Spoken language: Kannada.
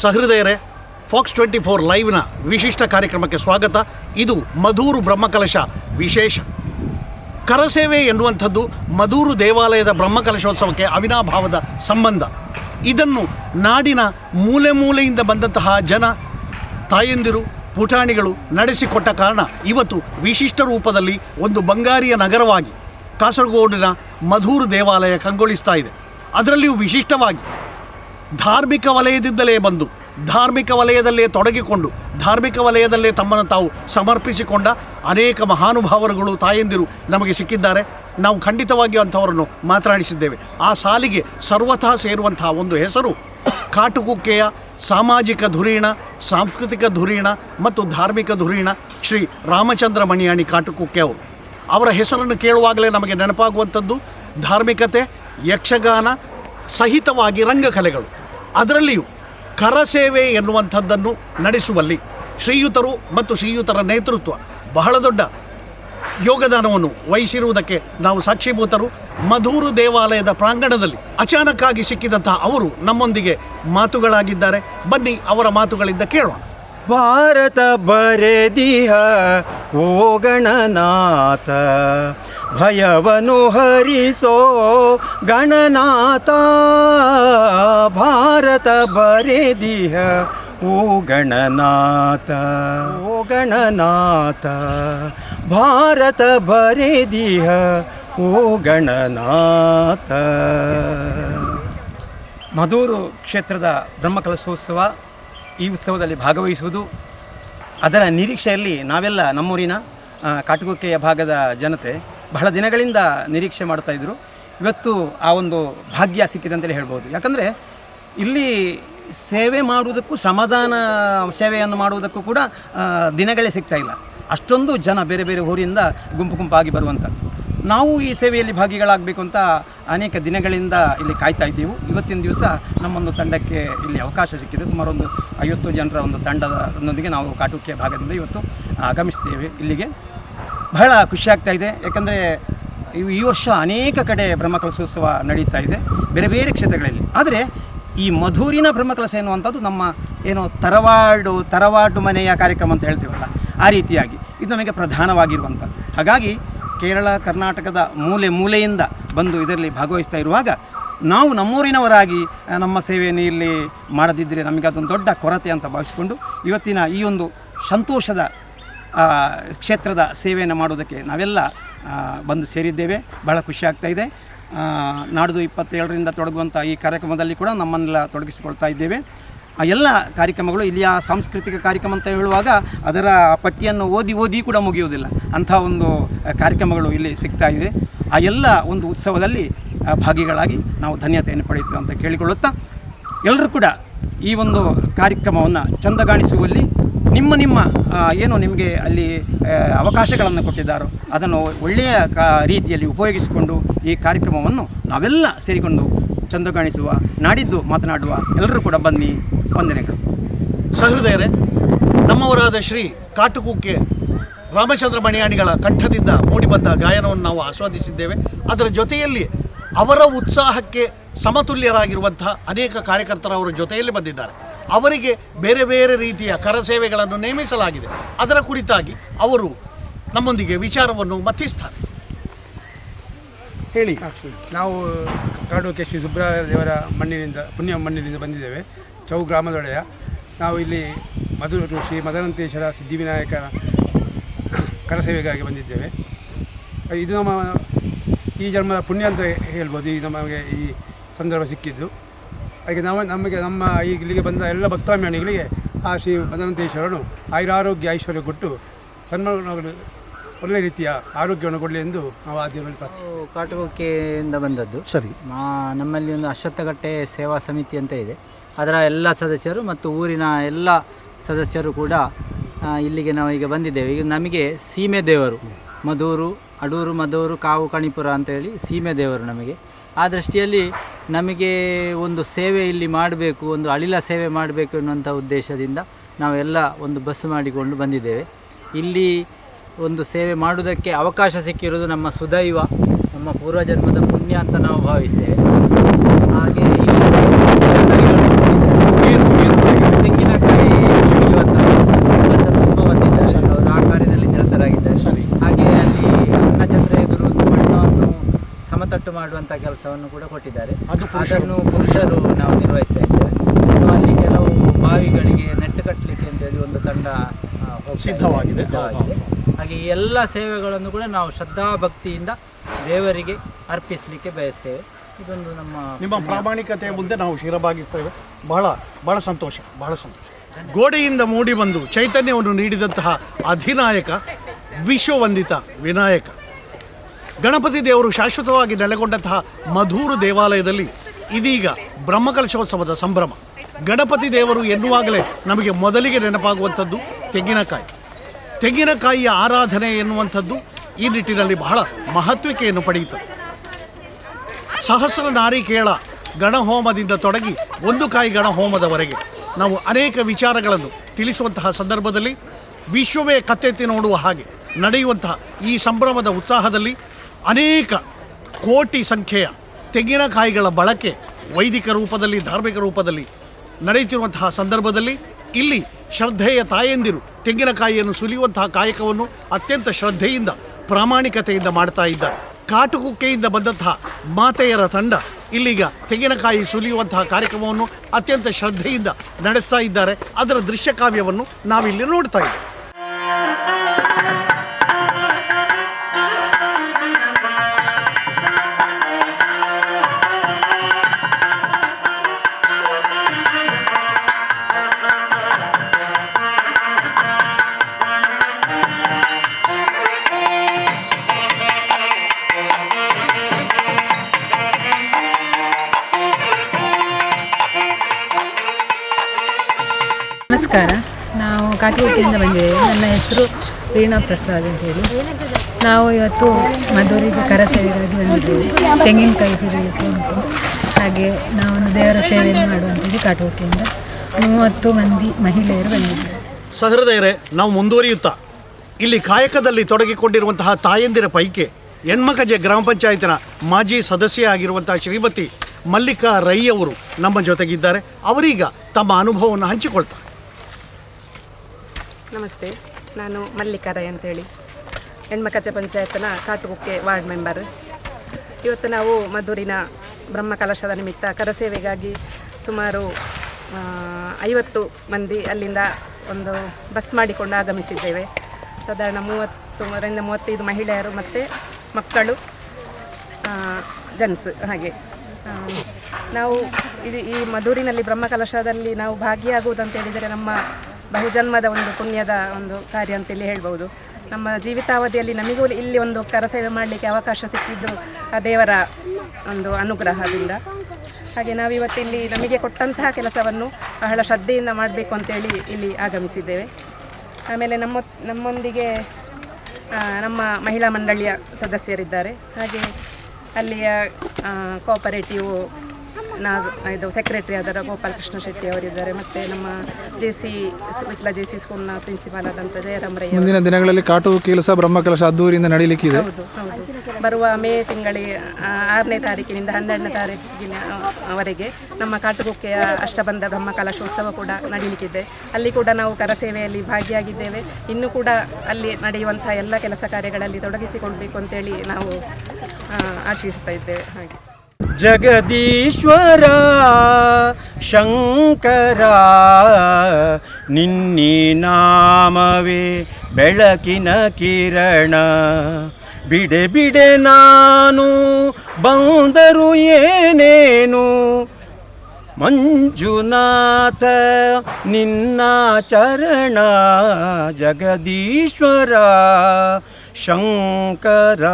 ಸಹೃದಯರೇ, ಫಾಕ್ಸ್ ಟ್ವೆಂಟಿ ಫೋರ್ ಲೈವ್ನ ವಿಶಿಷ್ಟ ಕಾರ್ಯಕ್ರಮಕ್ಕೆ ಸ್ವಾಗತ. ಇದು ಮಧೂರು ಬ್ರಹ್ಮಕಲಶ ವಿಶೇಷ. ಕರಸೇವೆ ಎನ್ನುವಂಥದ್ದು ಮಧೂರು ದೇವಾಲಯದ ಬ್ರಹ್ಮಕಲಶೋತ್ಸವಕ್ಕೆ ಅವಿನಾಭಾವದ ಸಂಬಂಧ. ಇದನ್ನು ನಾಡಿನ ಮೂಲೆ ಮೂಲೆಯಿಂದ ಬಂದಂತಹ ಜನ, ತಾಯಂದಿರು, ಪುಟಾಣಿಗಳು ನಡೆಸಿಕೊಟ್ಟ ಕಾರಣ ಇವತ್ತು ವಿಶಿಷ್ಟ ರೂಪದಲ್ಲಿ ಒಂದು ಬಂಗಾರಿಯ ನಗರವಾಗಿ ಕಾಸರಗೋಡಿನ ಮಧೂರು ದೇವಾಲಯ ಕಂಗೊಳಿಸ್ತಾ ಇದೆ. ಅದರಲ್ಲಿಯೂ ವಿಶಿಷ್ಟವಾಗಿ ಧಾರ್ಮಿಕ ವಲಯದಿಂದಲೇ ಬಂದು, ಧಾರ್ಮಿಕ ವಲಯದಲ್ಲೇ ತೊಡಗಿಕೊಂಡು, ಧಾರ್ಮಿಕ ವಲಯದಲ್ಲೇ ತಮ್ಮನ್ನು ತಾವು ಸಮರ್ಪಿಸಿಕೊಂಡ ಅನೇಕ ಮಹಾನುಭಾವರುಗಳು ತಾಯಂದಿರು ನಮಗೆ ಸಿಕ್ಕಿದ್ದಾರೆ. ನಾವು ಖಂಡಿತವಾಗಿ ಅಂಥವರನ್ನು ಮಾತನಾಡಿಸಿದ್ದೇವೆ. ಆ ಸಾಲಿಗೆ ಸರ್ವತಃ ಸೇರುವಂತಹ ಒಂದು ಹೆಸರು ಕಾಟುಕುಕ್ಕೆಯ ಸಾಮಾಜಿಕ ಧುರೀಣ, ಸಾಂಸ್ಕೃತಿಕ ಧುರೀಣ ಮತ್ತು ಧಾರ್ಮಿಕ ಧುರೀಣ ಶ್ರೀ ರಾಮಚಂದ್ರ ಮಣಿಯಾಣಿ ಕಾಟುಕುಕ್ಕೆ ಅವರು. ಅವರ ಹೆಸರನ್ನು ಕೇಳುವಾಗಲೇ ನಮಗೆ ನೆನಪಾಗುವಂಥದ್ದು, ಧಾರ್ಮಿಕತೆ, ಯಕ್ಷಗಾನ ಸಹಿತವಾಗಿ ರಂಗಕಲೆಗಳು. ಅದರಲ್ಲಿಯೂ ಕರಸೇವೆ ಎನ್ನುವಂಥದ್ದನ್ನು ನಡೆಸುವಲ್ಲಿ ಶ್ರೀಯುತರು ಮತ್ತು ಶ್ರೀಯುತರ ನೇತೃತ್ವ ಬಹಳ ದೊಡ್ಡ ಯೋಗದಾನವನ್ನು ವಹಿಸಿರುವುದಕ್ಕೆ ನಾವು ಸಾಕ್ಷೀಭೂತರು. ಮಧೂರು ದೇವಾಲಯದ ಪ್ರಾಂಗಣದಲ್ಲಿ ಅಚಾನಕ್ಕಾಗಿ ಸಿಕ್ಕಿದಂತಹ ಅವರು ನಮ್ಮೊಂದಿಗೆ ಮಾತುಗಳಾಗಿದ್ದಾರೆ. ಬನ್ನಿ ಅವರ ಮಾತುಗಳಿಂದ ಕೇಳೋಣ. ಭಾರತ ಬರೆದಿಹ, ಓ ಗಣನಾಥ. ಭಯವನು ಹರಿಸೋ ಗಣನಾಥ. ಭಾರತ ಬರೆದಿಹ, ಓ ಗಣನಾಥ. ಓ ಗಣನಾಥ. ಭಾರತ ಬರೆದಿಹ, ಓ ಗಣನಾಥ. ಮಧೂರು ಕ್ಷೇತ್ರದ ಬ್ರಹ್ಮಕಲಶೋತ್ಸವ ಈ ಉತ್ಸವದಲ್ಲಿ ಭಾಗವಹಿಸುವುದು. ಅದರ ನಿರೀಕ್ಷೆಯಲ್ಲಿ ನಾವೆಲ್ಲ ನಮ್ಮೂರಿನ ಕಾಟುಗುಕ್ಕೆಯ ಭಾಗದ ಜನತೆ ಬಹಳ ದಿನಗಳಿಂದ ನಿರೀಕ್ಷೆ ಮಾಡ್ತಾಯಿದ್ರು ಇವತ್ತು ಆ ಒಂದು ಭಾಗ್ಯ ಸಿಕ್ಕಿದೆ ಹೇಳ್ಬೋದು. ಯಾಕಂದರೆ ಇಲ್ಲಿ ಸೇವೆ ಮಾಡುವುದಕ್ಕೂ ಶ್ರಮದಾನ ಸೇವೆಯನ್ನು ಮಾಡುವುದಕ್ಕೂ ಕೂಡ ದಿನಗಳೇ ಸಿಗ್ತಾ ಇಲ್ಲ. ಅಷ್ಟೊಂದು ಜನ ಬೇರೆ ಬೇರೆ ಊರಿಂದ ಗುಂಪು ಗುಂಪಾಗಿ ಬರುವಂಥದ್ದು. ನಾವು ಈ ಸೇವೆಯಲ್ಲಿ ಭಾಗಿಗಳಾಗಬೇಕು ಅಂತ ಅನೇಕ ದಿನಗಳಿಂದ ಇಲ್ಲಿ ಕಾಯ್ತಾ ಇದ್ದೀವಿ. ಇವತ್ತಿನ ದಿವಸ ನಮ್ಮೊಂದು ತಂಡಕ್ಕೆ ಇಲ್ಲಿ ಅವಕಾಶ ಸಿಕ್ಕಿದೆ. ಸುಮಾರು ಒಂದು ಐವತ್ತು ಜನರ ಒಂದು ತಂಡದೊಂದಿಗೆ ನಾವು ಕಾಟುಕ್ಯ ಭಾಗದಿಂದ ಇವತ್ತು ಆಗಮಿಸ್ತೇವೆ ಇಲ್ಲಿಗೆ. ಬಹಳ ಖುಷಿಯಾಗ್ತಾ ಇದೆ. ಯಾಕಂದರೆ ಈ ವರ್ಷ ಅನೇಕ ಕಡೆ ಬ್ರಹ್ಮಕಲಶೋತ್ಸವ ನಡೀತಾ ಇದೆ, ಬೇರೆ ಬೇರೆ ಕ್ಷೇತ್ರಗಳಲ್ಲಿ. ಆದರೆ ಈ ಮಧುರಿನ ಬ್ರಹ್ಮಕಲಶ ಎನ್ನುವಂಥದ್ದು ನಮ್ಮ ಏನು ತರವಾಡು ತರವಾಡು ಮನೆಯ ಕಾರ್ಯಕ್ರಮ ಅಂತ ಹೇಳ್ತೀವಲ್ಲ, ಆ ರೀತಿಯಾಗಿ. ಇದು ನಮಗೆ ಪ್ರಧಾನವಾಗಿರುವಂಥದ್ದು. ಹಾಗಾಗಿ ಕೇರಳ, ಕರ್ನಾಟಕದ ಮೂಲೆ ಮೂಲೆಯಿಂದ ಬಂದು ಇದರಲ್ಲಿ ಭಾಗವಹಿಸ್ತಾ ಇರುವಾಗ ನಾವು ನಮ್ಮೂರಿನವರಾಗಿ ನಮ್ಮ ಸೇವೆಯನ್ನು ಇಲ್ಲಿ ಮಾಡದಿದ್ದರೆ ನಮಗೆ ಅದೊಂದು ದೊಡ್ಡ ಕೊರತೆ ಅಂತ ಭಾವಿಸಿಕೊಂಡು ಇವತ್ತಿನ ಈ ಒಂದು ಸಂತೋಷದ ಕ್ಷೇತ್ರದ ಸೇವೆಯನ್ನು ಮಾಡೋದಕ್ಕೆ ನಾವೆಲ್ಲ ಬಂದು ಸೇರಿದ್ದೇವೆ. ಬಹಳ ಖುಷಿ ಆಗ್ತಾ ಇದೆ. ನಾಡ್ದು ಇಪ್ಪತ್ತೇಳರಿಂದ ತೊಡಗುವಂಥ ಈ ಕಾರ್ಯಕ್ರಮದಲ್ಲಿ ಕೂಡ ನಮ್ಮನ್ನೆಲ್ಲ ತೊಡಗಿಸಿಕೊಳ್ತಾ ಇದ್ದೇವೆ. ಆ ಎಲ್ಲ ಕಾರ್ಯಕ್ರಮಗಳು ಇಲ್ಲಿಯ ಸಾಂಸ್ಕೃತಿಕ ಕಾರ್ಯಕ್ರಮ ಅಂತ ಹೇಳುವಾಗ ಅದರ ಪಟ್ಟಿಯನ್ನು ಓದಿ ಓದಿ ಕೂಡ ಮುಗಿಯುವುದಿಲ್ಲ. ಅಂಥ ಒಂದು ಕಾರ್ಯಕ್ರಮಗಳು ಇಲ್ಲಿ ಸಿಗ್ತಾ ಇದೆ. ಆ ಎಲ್ಲ ಒಂದು ಉತ್ಸವದಲ್ಲಿ ಭಾಗಿಗಳಾಗಿ ನಾವು ಧನ್ಯತೆಯನ್ನು ಪಡೆಯುತ್ತೇವೆ ಅಂತ ಕೇಳಿಕೊಳ್ಳುತ್ತಾ ಎಲ್ಲರೂ ಕೂಡ ಈ ಒಂದು ಕಾರ್ಯಕ್ರಮವನ್ನು ಚಂದಗಾಣಿಸುವಲ್ಲಿ ನಿಮ್ಮ ನಿಮ್ಮ ಏನು ನಿಮಗೆ ಅಲ್ಲಿ ಅವಕಾಶಗಳನ್ನು ಕೊಟ್ಟಿದ್ದಾರೋ ಅದನ್ನು ಒಳ್ಳೆಯ ಕಾ, ರೀತಿಯಲ್ಲಿ ಉಪಯೋಗಿಸಿಕೊಂಡು ಈ ಕಾರ್ಯಕ್ರಮವನ್ನು ನಾವೆಲ್ಲ ಸೇರಿಕೊಂಡು ಚಂದಗಾಣಿಸುವ, ನಾಡಿದ್ದು ಮಾತನಾಡುವ ಎಲ್ಲರೂ ಕೂಡ ಬನ್ನಿ. ವಂದನೆಗಳು. ಸಹೃದಯರೇ, ನಮ್ಮವರಾದ ಶ್ರೀ ಕಾಟುಕುಕ್ಕೆ ರಾಮಚಂದ್ರ ಮಣಿಯಾಣಿಗಳ ಕಂಠದಿಂದ ಮೂಡಿಬಂದ ಗಾಯನವನ್ನು ನಾವು ಆಸ್ವಾದಿಸಿದ್ದೇವೆ. ಅದರ ಜೊತೆಯಲ್ಲಿ ಅವರ ಉತ್ಸಾಹಕ್ಕೆ ಸಮತುಲ್ಯರಾಗಿರುವಂಥ ಅನೇಕ ಕಾರ್ಯಕರ್ತರು ಅವರ ಜೊತೆಯಲ್ಲಿ ಬಂದಿದ್ದಾರೆ. ಅವರಿಗೆ ಬೇರೆ ಬೇರೆ ರೀತಿಯ ಕರಸೇವೆಗಳನ್ನು ನೇಮಿಸಲಾಗಿದೆ. ಅದರ ಕುರಿತಾಗಿ ಅವರು ನಮ್ಮೊಂದಿಗೆ ವಿಚಾರವನ್ನು ಮಥಿಸ್ತಾರೆ ಹೇಳಿ. ನಾವು ಕಾಡು ಕೆ ಶ್ರೀ ದೇವರ ಮಣ್ಣಿನಿಂದ, ಪುಣ್ಯ ಮಣ್ಣಿನಿಂದ ಬಂದಿದ್ದೇವೆ. ಚೌ ಗ್ರಾಮದೊಡೆಯ ನಾವು ಇಲ್ಲಿ ಮಧುರ ಶ್ರೀ ಮದನಂತೇಶ್ವರ ಸಿದ್ಧಿವಿನಾಯಕನ ಕರಸೇವೆಗಾಗಿ ಬಂದಿದ್ದೇವೆ. ಇದು ನಮ್ಮ, ಈ ಜನ್ಮದ ಪುಣ್ಯ ಅಂತ ಹೇಳ್ಬೋದು. ಈ ನಮಗೆ ಈ ಸಂದರ್ಭ ಸಿಕ್ಕಿದ್ದು. ಹಾಗೆ ನಾವು ನಮಗೆ ನಮ್ಮ ಇಲ್ಲಿಗೆ ಬಂದ ಎಲ್ಲ ಭಕ್ತಾಭಿಮಾನಿಗಳಿಗೆ ಆ ಶ್ರೀ ಮದನಂತೇಶ್ವರನು ಆಯುರಾರೋಗ್ಯ ಐಶ್ವರ್ಯ ಕೊಟ್ಟು ಸನ್ಮಾನಗಳು ಒಳ್ಳೆಯ ರೀತಿಯ ಆರೋಗ್ಯವನ್ನು ಕೊಡಲಿ ಎಂದು ನಾವು ಆ ದೇವರಲ್ಲಿ ಪ್ರಾರ್ಥಿಸ್ತೇವೆ ನಾವು ಕಾಟುಗೊಕ್ಕೆಯಿಂದ ಬಂದದ್ದು. ಸರಿ. ಮಾ- ನಮ್ಮಲ್ಲಿ ಒಂದು ಅಶ್ವತ್ಥಗಟ್ಟೆ ಸೇವಾ ಸಮಿತಿ ಅಂತ ಇದೆ. ಅದರ ಎಲ್ಲ ಸದಸ್ಯರು ಮತ್ತು ಊರಿನ ಎಲ್ಲ ಸದಸ್ಯರು ಕೂಡ ಆ, ಇಲ್ಲಿಗೆ ನಾವು ಈಗ ಬಂದಿದ್ದೇವೆ. ಈಗ ನಮಗೆ ಸೀಮೆ ದೇವರು ಮಧೂರು ಅಡೂರು ಮಧೂರು ಕಾವು ಕಣಿಪುರ ಅಂತೇಳಿ ಸೀಮೆ ದೇವರು ನಮಗೆ. ಆ ದೃಷ್ಟಿಯಲ್ಲಿ ನಮಗೆ ಒಂದು ಸೇವೆ ಇಲ್ಲಿ ಮಾಡಬೇಕು ಒಂದು ಅಳಿಲ ಸೇವೆ ಮಾಡಬೇಕು ಎನ್ನುವಂಥ ಉದ್ದೇಶದಿಂದ ನಾವೆಲ್ಲ ಒಂದು ಬಸ್ ಮಾಡಿಕೊಂಡು ಬಂದಿದ್ದೇವೆ. ಇಲ್ಲಿ ಒಂದು ಸೇವೆ ಮಾಡುವುದಕ್ಕೆ ಅವಕಾಶ ಸಿಕ್ಕಿರೋದು ನಮ್ಮ ಸುದೈವ ನಮ್ಮ ಪೂರ್ವಜನ್ಮದ ಪುಣ್ಯ ಅಂತ ನಾವು ಭಾವಿಸ್ತೇವೆ. ಹಾಗೆ ತೆಂಗಿನಕಾಯಿ ತುಂಬ ಹಾಗೆ ಅಲ್ಲಿ ಒಂದು ಮಣ್ಣವನ್ನು ಸಮತಟ್ಟು ಮಾಡುವಂಥ ಕೆಲಸವನ್ನು ಕೂಡ ಕೊಟ್ಟಿದ್ದಾರೆ. ಅದು ಅದನ್ನು ಪುರುಷರು ನಾವು ನಿರ್ವಹಿಸ್ತಾ ಇದ್ದೇವೆ. ಅಲ್ಲಿ ಕೆಲವು ಬಾವಿಗಳಿಗೆ ನೆಟ್ಟು ಕಟ್ಟಲಿಕ್ಕೆ ಅಂತೇಳಿ ಒಂದು ತಂಡ ಸಿದ್ಧವಾಗಿದೆ. ಹಾಗೆ ಈ ಎಲ್ಲ ಸೇವೆಗಳನ್ನು ಕೂಡ ನಾವು ಶ್ರದ್ಧಾ ಭಕ್ತಿಯಿಂದ ದೇವರಿಗೆ ಅರ್ಪಿಸಲಿಕ್ಕೆ ಬಯಸ್ತೇವೆ. ಇದೊಂದು ನಮ್ಮ ನಿಮ್ಮ ಪ್ರಾಮಾಣಿಕತೆಯ ಮುಂದೆ ನಾವು ಶಿರಭಾಗಿಸ್ತೇವೆ ಬಹಳ ಬಹಳ ಸಂತೋಷ ಬಹಳ ಸಂತೋಷ. ಗೋಡೆಯಿಂದ ಮೂಡಿ ಬಂದು ಚೈತನ್ಯವನ್ನು ನೀಡಿದಂತಹ ಅಧಿನಾಯಕ ವಿಶ್ವವಂದಿತ ವಿನಾಯಕ. ಗಣಪತಿ ದೇವರು ಶಾಶ್ವತವಾಗಿ ನೆಲೆಗೊಂಡಂತಹ ಮಧೂರು ದೇವಾಲಯದಲ್ಲಿ ಇದೀಗ ಬ್ರಹ್ಮಕಲಶೋತ್ಸವದ ಸಂಭ್ರಮ. ಗಣಪತಿ ದೇವರು ಎನ್ನುವಾಗಲೇ ನಮಗೆ ಮೊದಲಿಗೆ ನೆನಪಾಗುವಂಥದ್ದು ತೆಂಗಿನಕಾಯಿ. ತೆಂಗಿನಕಾಯಿಯ ಆರಾಧನೆ ಎನ್ನುವಂಥದ್ದು ಈ ನಿಟ್ಟಿನಲ್ಲಿ ಬಹಳ ಮಹತ್ವಿಕೆಯನ್ನು ಪಡೆಯಿತು ಸಹಸ್ರ ನಾರಿಕೇಳ ಗಣಹೋಮದಿಂದ ತೊಡಗಿ ಒಂದು ಕಾಯಿ ಗಣಹೋಮದವರೆಗೆ ನಾವು ಅನೇಕ ವಿಚಾರಗಳನ್ನು ತಿಳಿಸುವಂತಹ ಸಂದರ್ಭದಲ್ಲಿ, ವಿಶ್ವವೇ ಕತ್ತೆತ್ತಿ ನೋಡುವ ಹಾಗೆ ನಡೆಯುವಂತಹ ಈ ಸಂಭ್ರಮದ ಉತ್ಸಾಹದಲ್ಲಿ ಅನೇಕ ಕೋಟಿ ಸಂಖ್ಯೆಯ ತೆಂಗಿನಕಾಯಿಗಳ ಬಳಕೆ ವೈದಿಕ ರೂಪದಲ್ಲಿ, ಧಾರ್ಮಿಕ ರೂಪದಲ್ಲಿ ನಡೆಯುತ್ತಿರುವಂತಹ ಸಂದರ್ಭದಲ್ಲಿ ಇಲ್ಲಿ ಶ್ರದ್ಧೆಯ ತಾಯಂದಿರು ತೆಂಗಿನಕಾಯಿಯನ್ನು ಸುಲಿಯುವಂತಹ ಕಾಯಕವನ್ನು ಅತ್ಯಂತ ಶ್ರದ್ಧೆಯಿಂದ, ಪ್ರಾಮಾಣಿಕತೆಯಿಂದ ಮಾಡ್ತಾ ಇದ್ದಾರೆ. ಕಾಟುಕುಕ್ಕೆಯಿಂದ ಬಂದಂತಹ ಮಾತೆಯರ ತಂಡ ಇಲ್ಲಿಗ ತೆಂಗಿನಕಾಯಿ ಸುಲಿಯುವಂತಹ ಕಾರ್ಯಕ್ರಮವನ್ನು ಅತ್ಯಂತ ಶ್ರದ್ಧೆಯಿಂದ ನಡೆಸ್ತಾ ಇದ್ದಾರೆ. ಅದರ ದೃಶ್ಯ ಕಾವ್ಯವನ್ನು ನಾವಿಲ್ಲಿ ನೋಡ್ತಾ ಇದ್ದೇವೆ. ನಮಸ್ಕಾರ. ನಾವು ಕಾಟುಗುಟ್ಟಿಯಿಂದ ಬಂದಿದ್ದೇವೆ. ನನ್ನ ಹೆಸರು ವೀಣಾ ಪ್ರಸಾದ್ ಅಂತ ಹೇಳಿ. ನಾವು ಇವತ್ತು ಮಧುರಿಗೆ ಕರಸೇವೆಗಾಗಿ ಬಂದಿದ್ದೇವೆ. ತೆಂಗಿನಕಾಯಿ ಸುರಿಯಲಿಕ್ಕೆ ಉಂಟು. ಹಾಗೆ ನಾವು ದೇವರ ಸೇವೆಯನ್ನು ಮಾಡುವಂಥದ್ದು ಕಾಟುಗುಟ್ಟಿಯಿಂದ. ಮೂವತ್ತು ಮಂದಿ ಮಹಿಳೆಯರು ಬಂದಿದ್ದಾರೆ. ಸಹೃದಯರೇ, ನಾವು ಮುಂದುವರಿಯುತ್ತಾ? ಇಲ್ಲಿ ಕಾಯಕದಲ್ಲಿ ತೊಡಗಿಕೊಂಡಿರುವಂತಹ ತಾಯಂದಿರ ಪೈಕಿ ಹೆಣ್ಮಕಜೆ ಗ್ರಾಮ ಪಂಚಾಯತಿನ ಮಾಜಿ ಸದಸ್ಯ ಆಗಿರುವಂತಹ ಶ್ರೀಮತಿ ಮಲ್ಲಿಕಾ ರೈ ಅವರು ನಮ್ಮ ಜೊತೆಗಿದ್ದಾರೆ. ಅವರೀಗ ತಮ್ಮ ಅನುಭವವನ್ನು ಹಂಚಿಕೊಳ್ತಾರೆ ನಮಸ್ತೆ, ನಾನು ಮಲ್ಲಿಕಾ ರೈ ಅಂತೇಳಿ. ಹೆಣ್ಮಕಚ್ಚ ಪಂಚಾಯತ್ನ ಕಾಟುಗುಕ್ಕೆ ವಾರ್ಡ್ ಮೆಂಬರ್. ಇವತ್ತು ನಾವು ಮಧುರಿನ ಬ್ರಹ್ಮಕಲಶದ ನಿಮಿತ್ತ ಕರಸೇವೆಗಾಗಿ ಸುಮಾರು ಐವತ್ತು ಮಂದಿ ಅಲ್ಲಿಂದ ಒಂದು ಬಸ್ ಮಾಡಿಕೊಂಡು ಆಗಮಿಸಿದ್ದೇವೆ. ಸಾಧಾರಣ ಮೂವತ್ತರಿಂದ ಮೂವತ್ತೈದು ಮಹಿಳೆಯರು ಮತ್ತು ಮಕ್ಕಳು ಜನ್ಸ್ ಹಾಗೆ. ನಾವು ಇದು ಈ ಮಧೂರಿನಲ್ಲಿ ಬ್ರಹ್ಮಕಲಶದಲ್ಲಿ ನಾವು ಭಾಗಿಯಾಗುವುದಂತ ಹೇಳಿದರೆ ನಮ್ಮ ಬಹುಜನ್ಮದ ಒಂದು ಪುಣ್ಯದ ಒಂದು ಕಾರ್ಯ ಅಂತೇಳಿ ಹೇಳ್ಬೋದು. ನಮ್ಮ ಜೀವಿತಾವಧಿಯಲ್ಲಿ ನಮಗೂ ಇಲ್ಲಿ ಒಂದು ಕರಸೇವೆ ಮಾಡಲಿಕ್ಕೆ ಅವಕಾಶ ಸಿಕ್ಕಿದ್ದು ಆ ದೇವರ ಒಂದು ಅನುಗ್ರಹದಿಂದ. ಹಾಗೆ ನಾವಿವತ್ತಿಲ್ಲಿ ನಮಗೆ ಕೊಟ್ಟಂತಹ ಕೆಲಸವನ್ನು ಬಹಳ ಶ್ರದ್ಧೆಯಿಂದ ಮಾಡಬೇಕು ಅಂತೇಳಿ ಇಲ್ಲಿ ಆಗಮಿಸಿದ್ದೇವೆ. ಆಮೇಲೆ ನಮ್ಮ ನಮ್ಮೊಂದಿಗೆ ನಮ್ಮ ಮಹಿಳಾ ಮಂಡಳಿಯ ಸದಸ್ಯರಿದ್ದಾರೆ. ಹಾಗೆ ಅಲ್ಲಿಯ ಕೋಆಪರೇಟಿವ್ ನಾ ಇದು ಸೆಕ್ರೆಟರಿ ಆದರ ಗೋಪಾಲಕೃಷ್ಣ ಶೆಟ್ಟಿ ಅವರಿದ್ದಾರೆ. ಮತ್ತು ನಮ್ಮ J C Vitla J C ಸ್ಕೂಲ್ನ ಪ್ರಿನ್ಸಿಪಾಲ್ ಆದಂಥ ಜಯರಾಮರಯ್ಯ. ಮುಂದಿನ ದಿನಗಳಲ್ಲಿ ಕಾಟು ಕೆಲಸ ಬ್ರಹ್ಮ ಕೆಲಸ ಅದ್ದೂರಿಯಿಂದ ನಡೀಲಿಕ್ಕಿದೆ. ಹೌದು ಹೌದು. ಬರುವ ಮೇ ತಿಂಗಳ ಆರನೇ ತಾರೀಕಿನಿಂದ ಹನ್ನೆರಡನೇ ತಾರೀಕಿನ ವರೆಗೆ ನಮ್ಮ ಕಾಟುಗುಕ್ಕೆಯ ಅಷ್ಟಬಂಧ ಬ್ರಹ್ಮ ಕಲಶೋತ್ಸವ ಕೂಡ ನಡೀಲಿಕ್ಕಿದೆ. ಅಲ್ಲಿ ಕೂಡ ನಾವು ಕರಸೇವೆಯಲ್ಲಿ ಭಾಗಿಯಾಗಿದ್ದೇವೆ. ಇನ್ನೂ ಕೂಡ ಅಲ್ಲಿ ನಡೆಯುವಂಥ ಎಲ್ಲ ಕೆಲಸ ಕಾರ್ಯಗಳಲ್ಲಿ ತೊಡಗಿಸಿಕೊಳ್ಬೇಕು ಅಂತೇಳಿ ನಾವು ಆಶಿಸ್ತಾ ಇದ್ದೇವೆ. ಹಾಗೆ. ಜಗದೀಶ್ವರ, ಶಂಕರ, ನಿನ್ನಿ ನಾಮವೇ ಬೆಳಕಿನ ಕಿರಣ. ಬಿಡೆ ಬಿಡೆ ನಾನು ಬಂದರು ಏನೇನು? ಮಂಜುನಾಥ, ನಿನ್ನ ಚರಣ, ಜಗದೀಶ್ವರ, ಶಂಕರ.